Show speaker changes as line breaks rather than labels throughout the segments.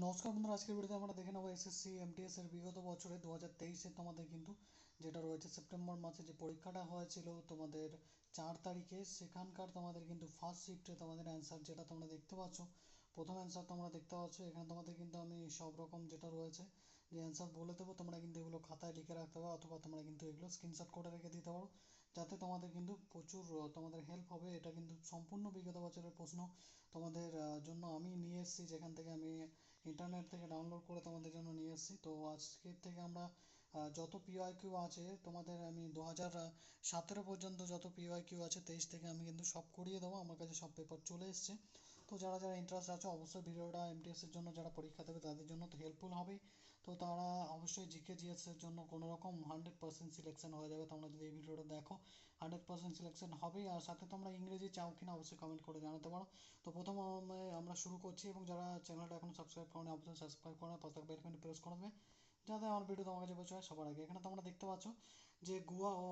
নমস্কার বন্ধুরা, আজকের ভিডিওতে আমরা দেখে নেব এসএসসি এমটিএস এর বিগত বছরে দু হাজার তেইশে তোমাদের কিন্তু যেটা রয়েছে সেপ্টেম্বর মাসে যে পরীক্ষাটা হয়েছিল, তোমাদের চার তারিখে সেখানকার তোমাদের কিন্তু ফার্স্ট শিফটে তোমাদের অ্যান্সার যেটা তোমরা দেখতে পাচ্ছ। প্রথম অ্যান্সার তোমরা দেখতে পাচ্ছ, এখানে তোমাদের কিন্তু আমি সব রকম যেটা রয়েছে যে অ্যান্সার বলে দেবো, তোমরা কিন্তু এগুলো খাতায় লিখে রাখতে পারো অথবা তোমরা কিন্তু এগুলো স্ক্রিনশট করে রেখে দিতে পারো। যাতে তোমাদের কিন্তু প্রচুর তোমাদের হেল্প হবে, এটা কিন্তু সম্পূর্ণ বিগত বছরের প্রশ্ন তোমাদের জন্য আমি নিয়ে এসেছি, যেখান থেকে আমি ইন্টারনেট থেকে ডাউনলোড করে তোমাদের জন্য নিয়ে এসেছি। তো আজকের থেকে আমরা যত পিওয়াই কিউ আছে, তোমাদের আমি দু হাজার সতেরো পর্যন্ত যত পিওয়াই কিউ আছে, তেইশ থেকে আমি কিন্তু সব করিয়ে দেবো। আমার কাছে সব পেপার চলে এসছে। তো যারা যারা ইন্টারেস্ট আছে, অবশ্যই ভিডিওটা এমটিএসের জন্য যারা পরীক্ষা দেবে, তাদের জন্য তো হেল্পফুল হবেই। তো তারা অবশ্যই জিকে জিএস এর জন্য কোনো রকম হান্ড্রেড পার্সেন্ট সিলেকশন হয়ে যাবে। তোমরা যদি এই ভিডিওটা দেখো হান্ড্রেড পার্সেন্ট সিলেকশন হবেই। আর সাথে তোমরা ইংরেজি চাও কিনা অবশ্যই কমেন্ট করে জানাতে পারো। তো প্রথম আমরা শুরু করছি এবং যারা চ্যানেলটা এখনও সাবস্ক্রাইব করেনি অবশ্যই সাবস্ক্রাইব করে পাশে বেল আইকনটি প্রেস করে দেবে। যাতে আমার ভিডিও তোমার কাছে পৌঁছায় সবার আগে। এখানে তোমরা দেখতে পাচ্ছ যে গোয়া ও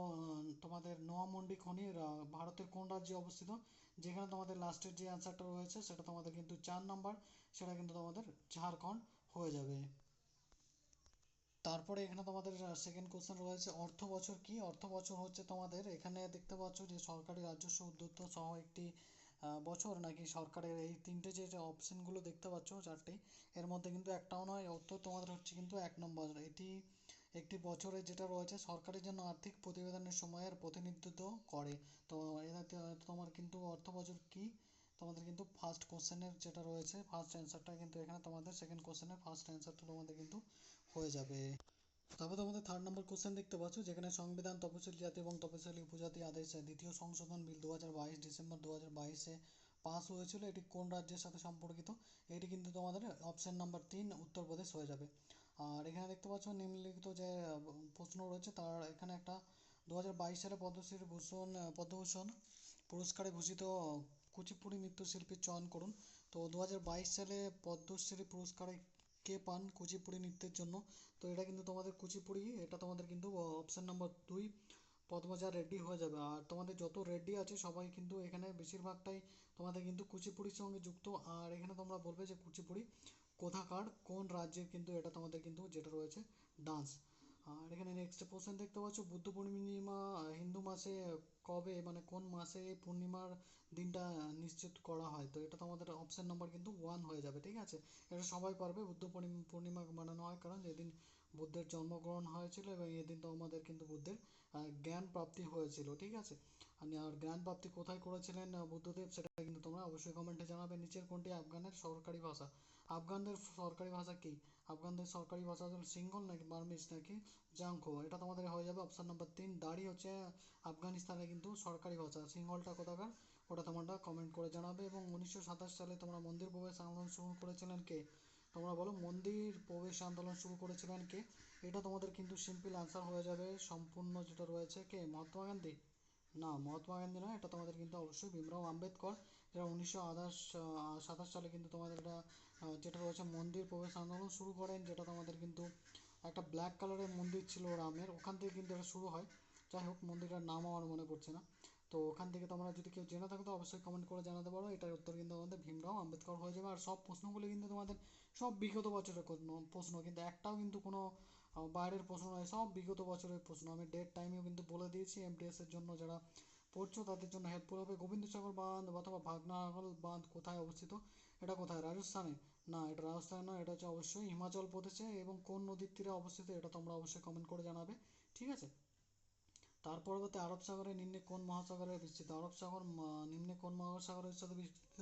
তোমাদের নোয়ামন্ডি আহ, ভারতের কোন রাজ্যে অবস্থিত? যেখানে তোমাদের লাস্টের যে অ্যান্সারটা রয়েছে সেটা তোমাদের কিন্তু চার নাম্বার সেটা কিন্তু তোমাদের ঝাড়খণ্ড হয়ে যাবে। তারপরে এখানে তোমাদের সেকেন্ড কোশ্চেন রয়েছে, অর্থ বছর কি? অর্থ বছর হচ্ছে তোমাদের, এখানে দেখতে পাচ্ছ যে সরকারি রাজস্ব উদ্বৃত্ত সহ একটি বছর নাকি সরকারের এই তিনটে যে অপশনগুলো দেখতে পাচ্ছ চারটি, এর মধ্যে কিন্তু একটাও নয়, অর্থ তোমাদের হচ্ছে কিন্তু এক নম্বর। এটি একটি বছরে যেটা রয়েছে সরকারের জন্য আর্থিক প্রতিবেদনের সময়ের প্রতিনিধিত্ব করে। তো তোমার কিন্তু অর্থ বছর কি? তোমাদের কিন্তু ফার্স্ট কোশ্চেনের যেটা রয়েছে ফার্স্ট অ্যান্সারটা কিন্তু এখানে তোমাদের সেকেন্ড কোশ্চেনের ফার্স্ট অ্যান্সারটা তোমাদের কিন্তু হয়ে যাবে। তারপর তোমাদের থার্ড নম্বর কোশ্চেন দেখতে পাচ্ছ, যেখানে সংবিধান, তপশিলি জাতি এবং তপশিলি উপজাতি আদেশ দ্বিতীয় সংশোধন বিল দু হাজার বাইশ ডিসেম্বর দু হাজার বাইশে পাস হয়েছিল। এটি কোন রাজ্যের সাথে সম্পর্কিত? এটি কিন্তু তোমাদের অপশন নাম্বার তিন, উত্তরপ্রদেশ হয়ে যাবে। আর এখানে দেখতে পাচ্ছ, নিম্নলিখিত যে প্রশ্ন রয়েছে, তার এখানে একটা দু হাজার বাইশ সালে পদ্মশ্রী ভূষণ পদ্মভূষণ পুরস্কারে ভূষিত কুচিপুড়ি নৃত্যশিল্পীর চয়ন করুন। তো দু হাজার বাইশ সালে পদ্মশ্রী পুরস্কারে কে পান কুচিপুড়ি নৃত্যের জন্য? তো এটা কিন্তু তোমাদের কুচিপুড়ি এটা তোমাদের কিন্তু অপশন নাম্বার দুই, পদ্মজা রেড্ডি হয়ে যাবে। আর তোমাদের যত রেড্ডি আছে সবাই কিন্তু এখানে বেশিরভাগটাই তোমাদের কিন্তু কুচিপুড়ির সঙ্গে যুক্ত। আর এখানে তোমরা বলবে যে কুচিপুড়ি কোথাকার, কোন রাজ্যের কিন্তু এটা তোমাদের কিন্তু যেটা রয়েছে ডান্স আর এখানে নেক্সট কোশ্চেন দেখতে পাচ্ছ, বুদ্ধ পূর্ণিমা, হিন্দু মাসে কবে মানে কোন মাসে পূর্ণিমার দিনটা নিশ্চিত করা হয়? তো এটা তোমাদের অপশন নাম্বার কিন্তু ওয়ান হয়ে যাবে, ঠিক আছে? এটা সবাই পারবে, বুদ্ধ পূর্ণিমা মানানো হয়, কারণ যেদিন বুদ্ধের জন্মগ্রহণ হয়েছিল এবং এদিন তোমাদের কিন্তু বুদ্ধের জ্ঞান প্রাপ্তি হয়েছিল, ঠিক আছে? আর জ্ঞান প্রাপ্তি কোথায় করেছিলেন বুদ্ধদেব, সেটা কিন্তু তোমরা অবশ্যই কমেন্টে জানাবে। নিচের কোনটি আফগানের সরকারি ভাষা? আফগানদের সরকারি ভাষা কি? আফগানদের সরকারি ভাষা হল সিঙ্গল নাকি বার্মিজ নাকি জাংখো? এটা তোমাদের হয়ে যাবে অপশন নাম্বার তিন। দাড়ি হচ্ছে আফগানিস্তানের কিন্তু সরকারি ভাষা। সিঙ্গলটা কোথাকার? ওটা তোমরা কমেন্ট করে জানাবে। এবং উনিশশো সাতাশ সালে তোমরা মন্দির প্রবেশ আন্দোলন শুরু করেছিলেন কে? তোমরা বলো, মন্দির প্রবেশ আন্দোলন শুরু করেছিলেন কে? এটা তোমাদের কিন্তু সিম্পল আনসার হয়ে যাবে, সম্পূর্ণ যেটা রয়েছে কে? মহাত্মা গান্ধী। না, মহাত্মা গান্ধী নয়, এটা তোমাদের কিন্তু অবশ্যই ভীমরাও আম্বেদকর। যেটা উনিশশো আঠাশ সাতাশ সালে কিন্তু তোমাদের এটা যেটা রয়েছে মন্দির প্রবেশ আন্দোলন শুরু করেন, যেটা তোমাদের কিন্তু একটা ব্ল্যাক কালারের মন্দির ছিল রামের, ওখান থেকে কিন্তু এটা শুরু হয়। যাই হোক, মন্দিরটার নাম আমার মনে পড়ছে না। তো ওখান থেকে তোমরা যদি কেউ জেনে থাকো, তো অবশ্যই কমেন্ট করে জানাতে পারো। এটার উত্তর কিন্তু আমাদের ভীমরাও আম্বেদকর হয়ে যাবে। আর সব প্রশ্নগুলো কিন্তু তোমাদের সব বিগত বছরের প্রশ্ন, কিন্তু একটাও কিন্তু কোনো বাইরের প্রশ্ন নয়, সব বিগত বছরের প্রশ্ন। আমি ডেট টাইমেও কিন্তু বলে দিয়েছি। এমটিএস এর জন্য যারা পড়ছো, তাদের জন্য হেল্পফুল হবে। গোবিন্দসাগর বাঁধ অথবা ভাগনাগল বাঁধ কোথায় অবস্থিত? এটা কোথায়? রাজস্থানে? না, এটা রাজস্থানে নয়, এটা হচ্ছে অবশ্যই হিমাচল প্রদেশে এবং কোন নদীর তীরে অবস্থিত, এটা তোমরা অবশ্যই কমেন্ট করে জানাবে। ঠিক আছে? তার পরবর্তী আরব সাগরের নিম্নে কোন মহাসাগরে বিস্তৃত আরব সাগর নিম্নে কোন মহাসাগরের সাথে বিস্তৃত?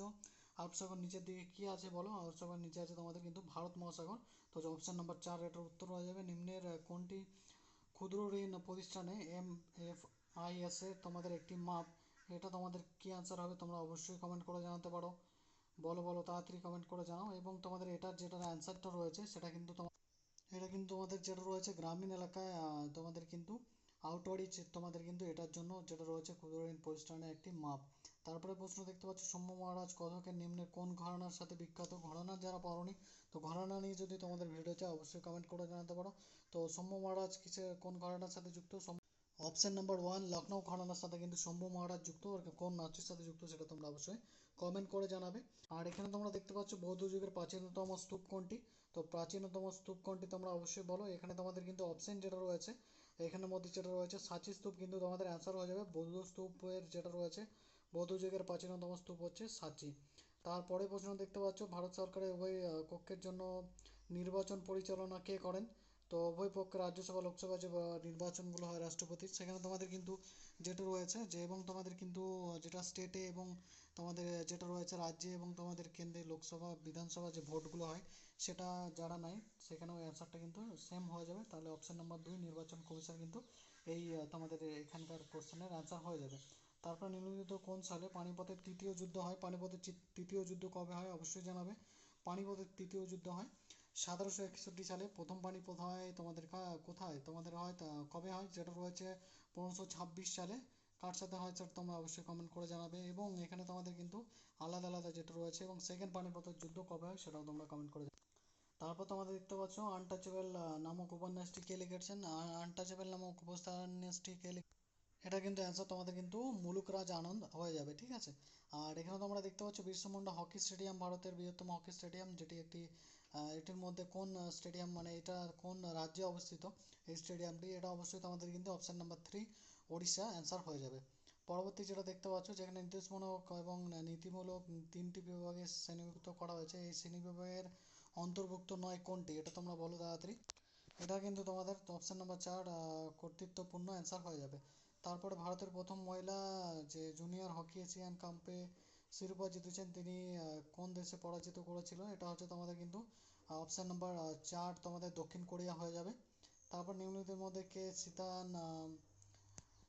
আরব সাগর নিচের দিকে কি আছে বলো? আরব সাগর নিচে আছে তোমাদের কিন্তু ভারত মহাসাগর। তো অপশন নাম্বার চার, এটার উত্তর হয়ে যাবে। নিম্নের কোনটি ক্ষুদ্র ঋণ প্রতিষ্ঠানে এম এফ আই এস এর তোমাদের একটি মাপ? এটা তোমাদের কি অ্যান্সার হবে তোমরা অবশ্যই কমেন্ট করে জানাতে পারো। বলো বলো, তাড়াতাড়ি কমেন্ট করে জানাও। এবং তোমাদের এটার যেটার অ্যান্সারটা রয়েছে, সেটা কিন্তু তোমার এটা কিন্তু তোমাদের যেটা রয়েছে, গ্রামীণ এলাকায় তোমাদের কিন্তু আউটরিচ তোমাদের কিন্তু এটার জন্য যেটা রয়েছে ক্ষুদ্র ঋণ প্রতিষ্ঠানের একটি মাপ। তারপরে প্রশ্ন দেখতে পাচ্ছ, সৌম্য মহারাজ কথকের নিম্নে কোন ঘরানার সাথে বিখ্যাত ঘরানা? যারা পারোনি, তো ঘরানা নিয়ে যদি তোমাদের ভিডিও চাই অবশ্যই কমেন্ট করে জানাতে পারো। তো সৌম্য মহারাজ কিসের কোন ঘরানার সাথে যুক্ত? অপশন নাম্বার ওয়ান লখনৌ ঘরানার সাথে কিন্তু শম্ভু মহারাজ যুক্ত। কোন নাচের সাথে যুক্ত সেটা তোমরা অবশ্যই কমেন্ট করে জানাবে। আর এখানে তোমরা দেখতে পাচ্ছ, বৌদ্ধ যুগের প্রাচীনতম স্তূপ কোনটি তো প্রাচীনতম স্তূপ কোনটি তোমরা অবশ্যই বলো। এখানে তোমাদের কিন্তু অপশন যেটা রয়েছে এখানের মধ্যে যেটা রয়েছে, সাঁচি স্তূপ কিন্তু তোমাদের অ্যান্সার হয়ে যাবে। বৌদ্ধ স্তূপের যেটা রয়েছে, বৌদ্ধ যুগের প্রাচীনতম স্তূপ হচ্ছে সাঁচি। তারপরে প্রশ্ন দেখতে পাচ্ছ, ভারত সরকারের উভয় কক্ষের জন্য নির্বাচন পরিচালনা কে করেন? তো উভয় পক্ষে রাজ্যসভা লোকসভা যে নির্বাচনগুলো হয় রাষ্ট্রপতির সেখানে তোমাদের কিন্তু যেটা রয়েছে যে, এবং তোমাদের কিন্তু যেটা স্টেটে এবং তোমাদের যেটা রয়েছে রাজ্যে এবং তোমাদের কেন্দ্রে লোকসভা, বিধানসভা যে ভোটগুলো হয়, সেটা যারা নেয়, সেখানেও অ্যান্সারটা কিন্তু সেম হয়ে যাবে। তাহলে অপশন নাম্বার দুই, নির্বাচন কমিশন কিন্তু এই তোমাদের এখানকার কোশ্চেনের অ্যান্সার হয়ে যাবে। তারপর নিম্নলিখিত কোন সালে পানিপথের তৃতীয় যুদ্ধ হয়? পানিপথের তৃতীয় যুদ্ধ কবে হয়? অবশ্যই জানাবে। পানিপথের তৃতীয় যুদ্ধ হয় সতেরোশো একষট্টি সালে প্রথম পানিপথ হয় তোমাদের কোথায়? তোমাদের হয় কবে হয়? যেটা রয়েছে পনেরোশো ছাব্বিশ সালে। কার সাথে হয় সেটা তোমরা অবশ্যই কমেন্ট করে জানাবে। এবং এখানে তোমাদের কিন্তু আলাদা আলাদা যেটা রয়েছে এবং সেকেন্ড পানিপথের যুদ্ধ কবে হয় সেটাও তোমরা কমেন্ট করে তারপর তোমাদের দেখতে পাচ্ছ আনটাচেবল নামক উপন্যাসটি কে লিখেছেন? আনটাচেবল নামক উপন্যাসটি কে এটা কিন্তু অ্যান্সার তোমাদের কিন্তু মুলুকরাজ আনন্দ হয়ে যাবে, ঠিক আছে? আর এখানে তোমরা দেখতে পাচ্ছ বিরসা মুন্ডা হকি স্টেডিয়াম, ভারতের বৃহত্তম হকি স্টেডিয়াম, যেটি একটি এটির মধ্যে কোন স্টেডিয়াম মানে এটা কোন রাজ্যে অবস্থিত? এই স্টেডিয়ামটি এটা অবশ্যই তোমাদের কিন্তু option number three Odisha answer হয়ে যাবে। পরবর্তী যেটা দেখতে পাচ্ছ, যেখানে নির্দেশমূলক এবং নীতিমূলক তিনটি বিভাগে শ্রেণীভুক্ত করা হয়েছে, এই শ্রেণি বিভাগের অন্তর্ভুক্ত নয় কোনটি, এটা তোমরা বলো তাড়াতাড়ি। এটা কিন্তু তোমাদের অপশন নাম্বার চার কর্তৃত্বপূর্ণ অ্যান্সার হয়ে যাবে। তারপরে ভারতের প্রথম মহিলা যে জুনিয়র হকি এশিয়ান কাপে শিরোপা জিতেছেন তিনি কোন দেশে পরাজিত করেছিল এটা হচ্ছে তোমাদের কিন্তু অপশন নাম্বার চার তোমাদের দক্ষিণ কোরিয়া হয়ে যাবে। তারপর নিম্নলিখিতের মধ্যে কে Sita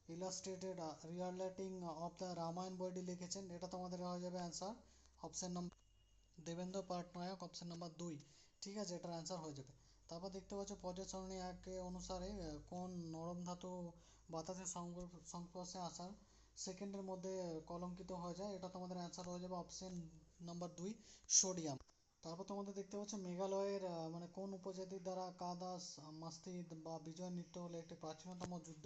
illustrated retelling of the Ramayana বইটি লিখেছেন, এটা তোমাদের হয়ে যাবে answer option number Devendra Pattanaik option number দুই। ঠিক আছে, এটার অ্যান্সার হয়ে যাবে। তারপর দেখতে পাচ্ছ পর্যায় সারণী এক অনুসারে কোন নরম ধাতু বাতাসের সংস্পর্শে আসার সেকেন্ডের মধ্যে কলঙ্কিত হয়ে যায়। এটা তোমাদের অ্যান্সার হয়ে যাবে অপশন নাম্বার দুই সোডিয়াম তারপর তোমাদের দেখতে পাচ্ছ মেঘালয়ের মানে কোন উপজাতির দ্বারা কাদাস মাস্তি বা বিজয় নৃত্য হলো একটি প্রাচীনতম যুদ্ধ।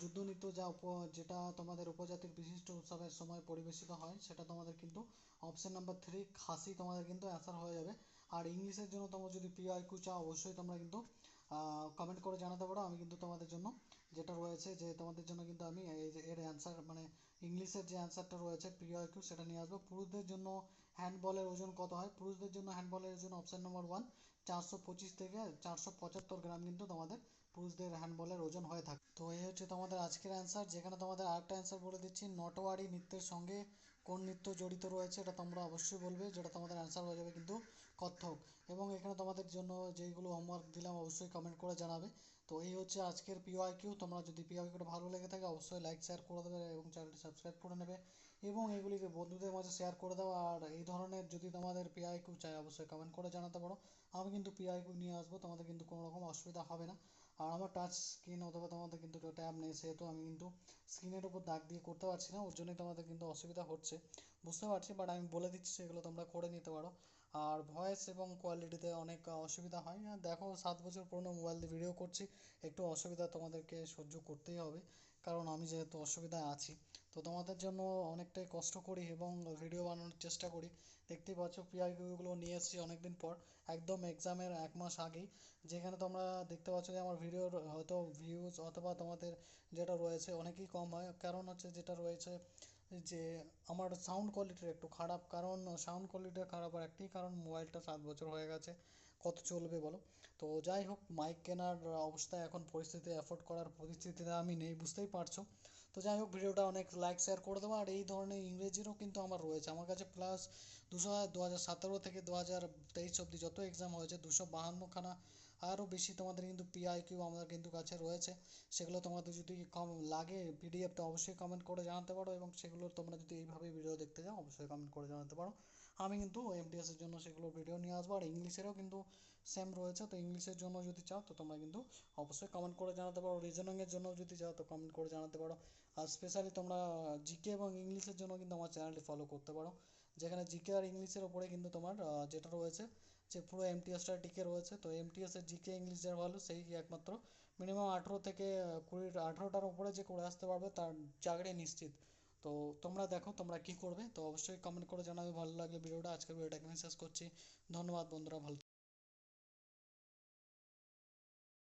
যুদ্ধ নৃত্য যা উপ, যেটা তোমাদের উপজাতির বিশিষ্ট উৎসবের সময় পরিবেশিত হয়, সেটা তোমাদের কিন্তু অপশন নাম্বার থ্রি খাসি তোমাদের কিন্তু অ্যান্সার হয়ে যাবে। আর ইংলিশের জন্য তোমরা যদি পিআইকিউ চাও, অবশ্যই তোমরা কিন্তু কমেন্ট করে জানাতে পারো। আমি কিন্তু তোমাদের জন্য যেটা রয়েছে যে তোমাদের জন্য কিন্তু আমি এর অ্যান্সার মানে ইংলিশের যে অ্যান্সারটা রয়েছে পিআইকিউ সেটা নিয়ে আসব। পুরুষদের জন্য হ্যান্ডবলের ওজন কত হয়? পুরুষদের জন্য হ্যান্ডবলের ওজন অপশন নম্বর ওয়ান চারশো পঁচিশ থেকে চারশো পঁচাত্তর গ্রাম কিন্তু তোমাদের পুরুষদের হ্যান্ডবলের ওজন হয়ে থাকে। তো এই হচ্ছে তোমাদের আজকের অ্যান্সার যেখানে তোমাদের আরেকটা অ্যান্সার বলে দিচ্ছি, নটওয়ারি নৃত্যের সঙ্গে কোন নৃত্য জড়িত রয়েছে এটা তোমরা অবশ্যই বলবে, যেটা তোমাদের অ্যান্সার হয়ে যাবে কিন্তু কত্থক। এবং এখানে তোমাদের জন্য যেইগুলো হোমওয়ার্ক দিলাম অবশ্যই কমেন্ট করে জানাবে। তো এই হচ্ছে আজকের পিওয়াইকিউ তোমরা যদি পিওয়াইকিউটা ভালো লেগে থাকে অবশ্যই লাইক শেয়ার করে দেবে এবং চ্যানেলটি সাবস্ক্রাইব করে নেবে। এবং এগুলিকে বন্ধুদের মাঝে শেয়ার করে দাও, আর এই ধরনের যদি তোমাদের পিআইকিউ চাই অবশ্যই কমেন্ট করে জানাতে পারো। আমি কিন্তু পিআইকিউ নিয়ে আসব, তোমাদের কিন্তু কোনো রকম অসুবিধা হবে না। আর আমার টাচ স্ক্রিন অথবা তোমাদের কিন্তু ট্যাব নেই, সেহেতু আমি কিন্তু স্ক্রিনের উপর দাগ দিয়ে করতে পারছি না, ওর জন্যই তোমাদের কিন্তু অসুবিধা হচ্ছে। বুঝতে পারছি বাট আমি বলে দিচ্ছি সেগুলো তোমরা করে নিতে পারো। আর ভয়েস এবং কোয়ালিটিতে অনেক অসুবিধা হয়। না দেখো সাত বছর পুরনো মোবাইল দিয়ে ভিডিও করছি, একটু অসুবিধা তোমাদেরকে সহ্য করতেই হবে, কারণ আমি যেহেতু অসুবিধায় আছি। তো তোমাদের জন্য অনেকটাই কষ্ট করি এবং ভিডিও বানানোর চেষ্টা করি। দেখতেই পাচ্ছ পিআইকিউগুলো নিয়ে এসেছি অনেকদিন পর। একদম এক্সামের এক মাস আগেই। যেখানে তোমরা দেখতে পাচ্ছ যে, আমার ভিডিওর হয়তো ভিউজ অথবা তোমাদের যেটা রয়েছে অনেকই কম হয়। কারণ হচ্ছে যেটা রয়েছে যে, আমার সাউন্ড কোয়ালিটির একটু খারাপ। কারণ সাউন্ড কোয়ালিটি খারাপ আর একটাই কারণ মোবাইলটা সাত বছর হয়ে গেছে। কত চলবে বলো? তো যাই হোক মাইক কেনার অবস্থায় এখন পরিস্থিতি অ্যাফোর্ড করার পরিস্থিতিতে আমি নেই, বুঝতেই পারছ। তো যাই হোক ভিডিওটা অনেক লাইক শেয়ার করে দেবো। আর এই ধরনের ইংরেজিরও কিন্তু আমার রয়েছে। আমার কাছে প্লাস দুশো, দু হাজার সতেরো থেকে দু হাজার তেইশ অবধি যত এক্সাম হয়েছে, দুশো বাহান্নখানা আরও বেশি তোমাদের কিন্তু পিআইকিউ আমাদের কিন্তু কাছে রয়েছে। সেগুলো তোমাদের যদি কম লাগে পিডিএফটা অবশ্যই কমেন্ট করে জানাতে পারো এবং সেগুলো তোমরা যদি এইভাবে ভিডিও দেখতে চাও অবশ্যই কমেন্ট করে জানাতে পারো। আমি কিন্তু এমটিএস এর জন্য সেগুলো ভিডিও নিয়ে আসব আর ইংলিশেরও কিন্তু সেম রয়েছে। তো ইংলিশের জন্য যদি চাও তো তোমরা কিন্তু অবশ্যই কমেন্ট করে জানাতে পারো। রিজনিংয়ের জন্য যদি চাও তো কমেন্ট করে জানাতে পারো। আর স্পেশালি তোমরা জিকে এবং ইংলিশের জন্য কিন্তু আমার চ্যানেলটি ফলো করতে পারো। যেখানে জিকে আর ইংলিশের ওপরে কিন্তু তোমার যেটা রয়েছে যে পুরো এমটিএসটা টিকে রয়েছে, তো এমটিএসের জিকে ইংলিশ যার ভালো সেই একমাত্র। মিনিমাম আঠেরো থেকে কুড়ি, আঠেরোটার উপরে যে করে আসতে পারবে তার চাকরি নিশ্চিত। তো তোমরা দেখো, তোমরা কি করবে, তো অবশ্যই কমেন্ট করে জানাবে, ভালো লাগলে ভিডিওটা। আজকের ভিডিওটা এখানেই শেষ করছি। ধন্যবাদ বন্ধুরা, ভালো